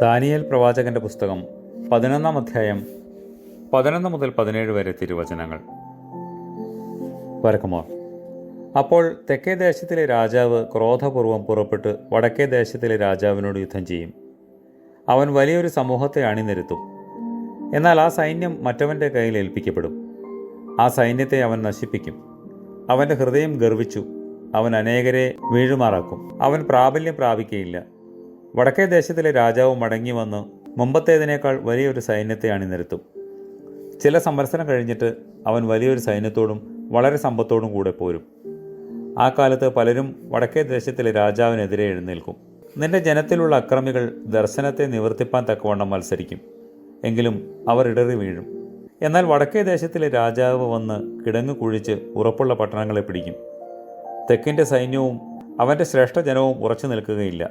Daniel പ്രവാചകന്റെ പുസ്തകം പതിനൊന്നാം അധ്യായം പതിനൊന്ന് മുതൽ പതിനേഴ് വരെ തിരുവചനങ്ങൾ. വരക്കുമോർ അപ്പോൾ തെക്കേ ദേശത്തിലെ രാജാവ് ക്രോധപൂർവം പുറപ്പെട്ട് വടക്കേ ദേശത്തിലെ രാജാവിനോട് യുദ്ധം ചെയ്യും. അവൻ വലിയൊരു സമൂഹത്തെ അണിനിരത്തും. എന്നാൽ ആ സൈന്യം മറ്റവന്റെ കയ്യിൽ ഏൽപ്പിക്കപ്പെടും. ആ സൈന്യത്തെ അവൻ നശിപ്പിക്കും. അവന്റെ ഹൃദയം ഗർവിച്ചു. അവൻ അനേകരെ വീഴുമാറാക്കും. അവൻ പ്രാബല്യം പ്രാപിക്കയില്ല. വടക്കേ ദേശത്തിലെ രാജാവ് മടങ്ങി വന്ന് മുമ്പത്തേതിനേക്കാൾ വലിയൊരു സൈന്യത്തെ അണിനിരത്തും. ചില സംവത്സരം കഴിഞ്ഞിട്ട് അവൻ വലിയൊരു സൈന്യത്തോടും വളരെ സമ്പത്തോടും കൂടെ പോരും. ആ കാലത്ത് പലരും വടക്കേ ദേശത്തിലെ രാജാവിനെതിരെ എഴുന്നേൽക്കും. നിന്റെ ജനത്തിലുള്ള അക്രമികൾ ദർശനത്തെ നിവർത്തിപ്പാൻ തക്കവണ്ണം മത്സരിക്കും. എങ്കിലും അവർ ഇടറി വീഴും. എന്നാൽ വടക്കേ ദേശത്തിലെ രാജാവ് വന്ന് കിടങ്ങു കുഴിച്ച് ഉറപ്പുള്ള പട്ടണങ്ങളെ പിടിക്കും. തെക്കിന്റെ സൈന്യവും അവന്റെ ശ്രേഷ്ഠജനവും ഉറച്ചു നിൽക്കുകയില്ല.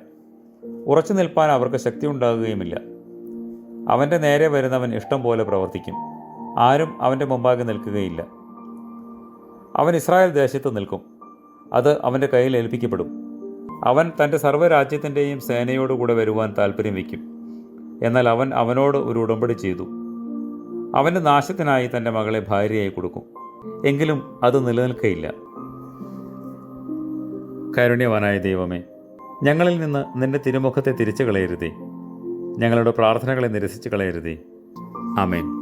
ഉറച്ചു നിൽപ്പാൻ അവർക്ക് ശക്തി ഉണ്ടാകുകയുമില്ല അവന്റെ നേരെ വരുന്നവൻ ഇഷ്ടം പോലെ പ്രവർത്തിക്കും. ആരും അവന്റെ മുമ്പാകെ നിൽക്കുകയില്ല. അവൻ ഇസ്രായേൽ ദേശത്ത് നിൽക്കും. അത് അവന്റെ കയ്യിൽ ഏൽപ്പിക്കപ്പെടും. അവൻ തന്റെ സർവരാജ്യത്തിന്റെയും സേനയോടുകൂടെ വരുവാൻ താല്പര്യം വയ്ക്കും. എന്നാൽ അവൻ അവനോട് ഒരു ഉടമ്പടി ചെയ്തു. അവന്റെ നാശത്തിനായി തന്റെ മകളെ ഭാര്യയായി കൊടുക്കും. എങ്കിലും അത് നിലനിൽക്കയില്ല. കാരുണ്യവാനായ ദൈവമേ ഞങ്ങളിൽ നിന്ന് നിന്റെ തിരുമുഖത്തെ തിരിച്ചു കളയരുതേ ഞങ്ങളുടെ പ്രാർത്ഥനകളെ നിരസിച്ചു കളയരുതേ ആമേൻ.